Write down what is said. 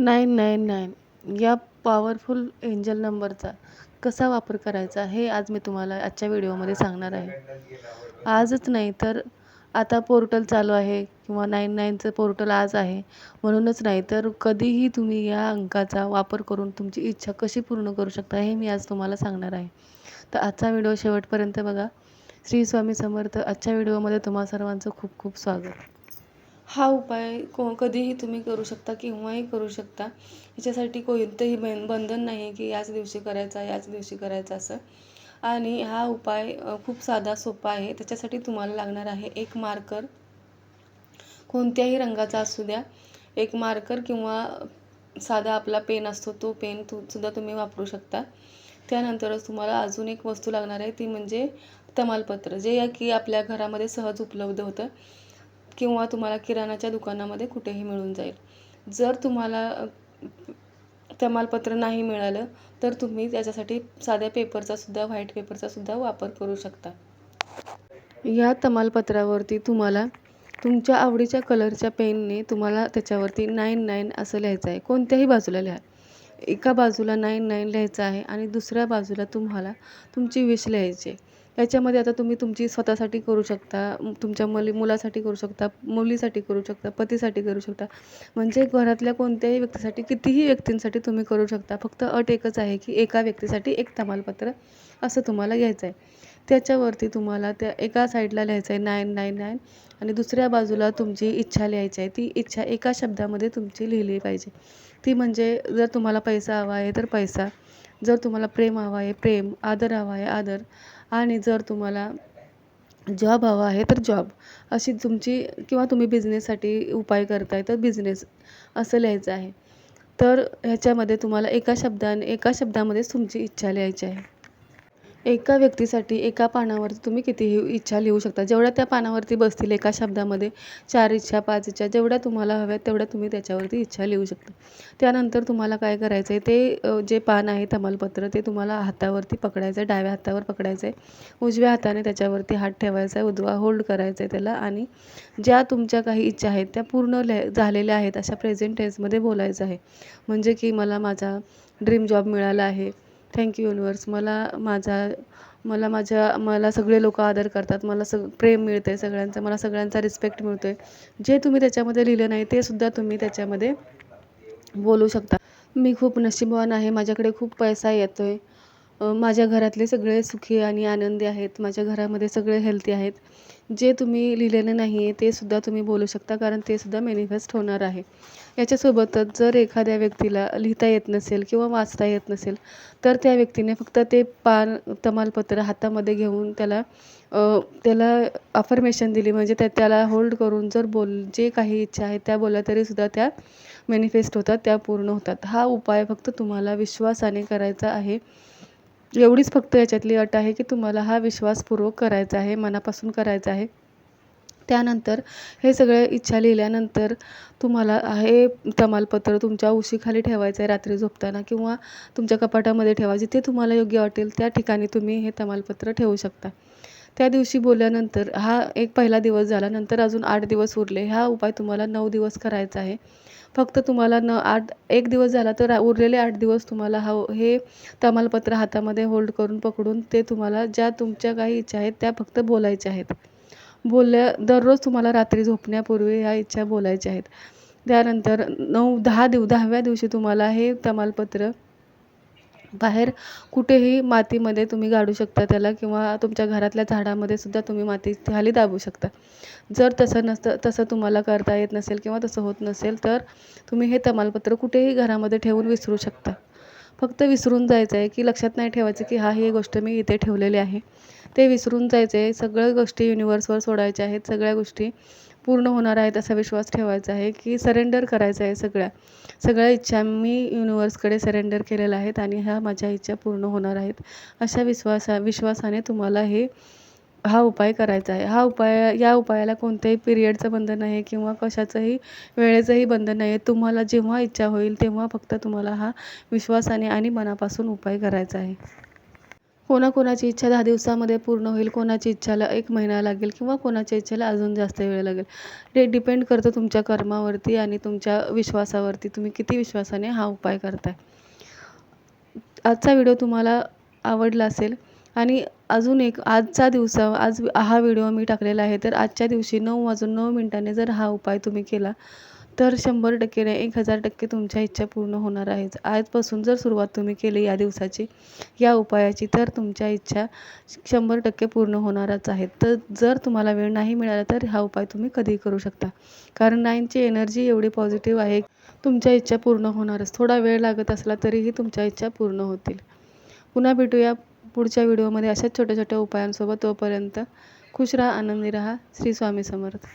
Nine nine nine या powerful angel नंबरचा कसा वापर करायचा हे आज मी तुम्हाला आजच्या व्हिडिओमध्ये सांगणार आहे. आजच नाही तर आता पोर्टल चालू आहे किंवा नाईन नाईनचं पोर्टल आज आहे. म्हणूनच नाही तर कधीही तुम्ही या अंकाचा वापर करून तुमची इच्छा कशी पूर्ण करू शकता हे मी आज तुम्हाला सांगणार आहे. तर आजचा व्हिडिओ शेवटपर्यंत बघा. श्री स्वामी समर्थ आजच्या व्हिडिओमध्ये तुम्हा सर्वांचं खूप खूप स्वागत. हा उपाय को कधीही तुम्ही करू शकता केव्हाही करू शकता. ह्याच्यासाठी कोणतंही बं बंधन नाही आहे की याच दिवशी करायचा याच दिवशी करायचा असं. आणि हा उपाय खूप साधा सोपा आहे. त्याच्यासाठी तुम्हाला लागणार आहे एक मार्कर. कोणत्याही रंगाचा असू द्या. एक मार्कर किंवा साधा आपला पेन असतो तो पेन तू सुद्धा तुम्ही वापरू शकता. त्यानंतरच तुम्हाला अजून एक वस्तू लागणार आहे ती म्हणजे तमालपत्र. जे या की आपल्या घरामध्ये सहज उपलब्ध होतं. किंवा तुम्हाला किराणाच्या दुकानामध्ये कुठेही मिळून जाईल. जर तुम्हाला तमालपत्र नाही मिळालं तर तुम्ही त्याच्यासाठी साध्या पेपरचासुद्धा व्हाईट पेपरचासुद्धा वापर करू शकता. या तमालपत्रावरती तुम्हाला तुमच्या आवडीच्या कलरच्या पेनने तुम्हाला त्याच्यावरती नाईन नाईन असं लिहायचं आहे. कोणत्याही बाजूला लिहा. एका बाजूला नाईन नाईन लिहायचं आहे आणि दुसऱ्या बाजूला तुम्हाला तुमची विश लिहायची याच्यामध्ये आता तुम्ही तुमची स्वतःसाठी करू शकता तुमच्या मुली मुलासाठी करू शकता मुलीसाठी करू शकता पतीसाठी करू शकता. म्हणजे घरातल्या कोणत्याही व्यक्तीसाठी कितीही व्यक्तींसाठी तुम्ही करू शकता. फक्त अट एकच आहे की एका व्यक्तीसाठी एक तमालपत्र असं तुम्हाला घ्यायचं आहे. त्याच्यावरती तुम्हाला त्या एका साईडला लिहायचं आहे नाईन नाईन नाईन. आणि दुसऱ्या बाजूला तुमची इच्छा लिहायची आहे. ती इच्छा एका शब्दामध्ये तुमची लिहिली पाहिजे. ती म्हणजे जर तुम्हाला पैसा हवा आहे तर पैसा. जर तुम्हाला प्रेम हवा आहे प्रेम. आदर हवा आहे आदर. आणि जर तुम्हाला जॉब हवा आहे तर जॉब अशी तुमची किंवा तुम्ही बिझनेससाठी उपाय करताय तर बिझनेस असं लिहायचं आहे. तर ह्याच्यामध्ये तुम्हाला एका शब्दाने एका शब्दामध्येच तुमची इच्छा लिहायची आहे. एका व्यक्तीसाठी एका पानावरती तुम्ही कितीही इच्छा लिहू शकता. जेवढ्या त्या पानावरती बसतील एका शब्दामध्ये चार इच्छा पाच इच्छा जेवढ्या तुम्हाला हव्या तेवढ्या तुम्ही त्याच्यावरती इच्छा लिहू शकता. त्यानंतर तुम्हाला काय करायचं आहे ते जे पान आहे तमालपत्र ते तुम्हाला हातावरती पकडायचं आहे डाव्या हातावर पकडायचं आहे उजव्या हाताने त्याच्यावरती हात ठेवायचा आहे उजवा होल्ड करायचा आहे त्याला आणि ज्या तुमच्या काही इच्छा आहेत त्या पूर्ण ले झालेल्या आहेत अशा प्रेझेंट टेन्समध्ये बोलायचं आहे. म्हणजे की मला माझा ड्रीम जॉब मिळाला आहे थँक्यू युनिवर्स मला माझा मला माझ्या मला सगळे लोक आदर करतात. मला सग प्रेम मिळतं आहे सगळ्यांचं. मला सगळ्यांचा रिस्पेक्ट मिळतो आहे जे तुम्ही त्याच्यामध्ये लिहिलं नाही ते सुद्धा तुम्ही त्याच्यामध्ये बोलू शकता. मी खूप नशीबवान आहे. माझ्याकडे खूप पैसा येतो आहे माझ्या घरातले सगळे सुखी आणि आनंदी आहेत. माझ्या घरामध्ये सगळे हेल्थी आहेत. जे तुम्ही लिहिलेलं नाही आहे ते सुद्धा तुम्ही बोलू शकता कारण ते सुद्धा मॅनिफेस्ट होणार आहे. याच्यासोबतच जर एखाद्या व्यक्तीला लिहिता येत नसेल किंवा वाचता येत नसेल तर त्या व्यक्तीने फक्त ते पान तमालपत्र हातामध्ये घेऊन त्याला त्याला अफर्मेशन दिली. म्हणजे त्या त्याला होल्ड करून जर बोल जे काही इच्छा आहे त्या बोलल्या तरीसुद्धा त्या मॅनिफेस्ट होतात त्या पूर्ण होतात. हा उपाय फक्त तुम्हाला विश्वासाने करायचा आहे. एवढीच फक्त याच्यातली अट आहे की तुम्हाला हा विश्वासपूर्वक करायचा आहे मनापासून करायचा आहे. त्यानंतर हे सगळे इच्छा लिहिल्यानंतर तुम्हाला हे तमालपत्र तुमच्या उशीखाली ठेवायचं आहे रात्री झोपताना किंवा तुमच्या कपाटामध्ये ठेवा जिथे तुम्हाला योग्य वाटेल त्या ठिकाणी तुम्ही हे तमालपत्र ठेवू शकता. त्या दिवशी बोलल्यानंतर हा एक पहिला दिवस झाला नंतर अजून आठ दिवस उरले. हा उपाय तुम्हाला नऊ दिवस करायचा आहे. फक्त तुम्हाला न आठ एक दिवस झाला तर उरलेले आठ दिवस तुम्हाला हा हे तमालपत्र हातामध्ये होल्ड करून पकडून ते तुम्हाला ज्या तुमच्या काही इच्छा आहेत त्या फक्त बोलायच्या आहेत. बोलल्या दररोज तुम्हाला रात्री झोपण्यापूर्वी ह्या इच्छा बोलायच्या आहेत. त्यानंतर नऊ दहा दिव दहाव्या दिवशी तुम्हाला हे तमालपत्र बाहेर कुठेही मातीमध्ये तुम्ही गाडू शकता त्याला किंवा तुमच्या घरातल्या झाडामध्ये सुद्धा तुम्ही माती खाली दाबू शकता. जर तसं नसतं तसं तुम्हाला करता येत नसेल किंवा तसं होत नसेल तर तुम्ही हे तमालपत्र कुठेही घरामध्ये ठेवून विसरू शकता. फक्त विसरून जायचं आहे की लक्षात नाही ठेवायचं की हा ही गोष्ट मी इथे ठेवलेली आहे. ते विसरून जायचं आहे सगळ्या गोष्टी युनिवर्सवर सोडायच्या आहेत सगळ्या गोष्टी पूर्ण होणार आहेत असा विश्वास ठेवायचा आहे की सरेंडर करायचं आहे सगळ्या. सगळ्या इच्छा मी युनिवर्सकडे सरेंडर केलेल्या आहेत आणि ह्या माझ्या इच्छा पूर्ण होणार आहेत. अशा विश्वासा विश्वासाने तुम्हाला हे हा उपाय करायचा आहे. हा उपाय या उपायाला कोणत्याही पिरियडचं बंधन नाही आहे किंवा कशाचंही वेळेचंही बंधन नाही. आहे तुम्हाला जेव्हा इच्छा होईल तेव्हा फक्त तुम्हाला हा विश्वासाने आणि मनापासून उपाय करायचा आहे. कोणाकोणाची इच्छा दहा दिवसामध्ये पूर्ण होईल कोणाची इच्छाला एक महिना लागेल किंवा कोणाच्या इच्छेला अजून जास्त वेळ लागेल. ते डिपेंड करतं तुमच्या कर्मावरती आणि तुमच्या विश्वासावरती. तुम्ही किती विश्वासाने हा उपाय करताय. आजचा व्हिडिओ तुम्हाला आवडला असेल आणि अजून एक आजचा दिवस आज हा व्हिडिओ मी टाकलेला आहे तर आजच्या दिवशी नऊ वाजून नऊ मिनिटांनी जर हा उपाय तुम्ही केला तर शंभर टक्के नाही एक हजार टक्के तुमच्या इच्छा पूर्ण होणार आहेच आजपासून जर सुरुवात तुम्ही केली या दिवसाची या उपायाची तर तुमच्या इच्छा शंभर टक्के पूर्ण होणारच आहेत. तर जर तुम्हाला वेळ नाही मिळाला तर हा उपाय तुम्ही कधीही करू शकता. कारण नाईनची एनर्जी एवढी पॉझिटिव्ह आहे तुमच्या इच्छा पूर्ण होणारच. थोडा वेळ लागत असला तरीही तुमच्या इच्छा पूर्ण होतील. पुन्हा भेटूया पुढच्या व्हिडिओमध्ये. अशाच छोट्या छोट्या उपायांसोबत तोपर्यंत खुश राहा आनंदी राहा. श्री स्वामी समर्थ.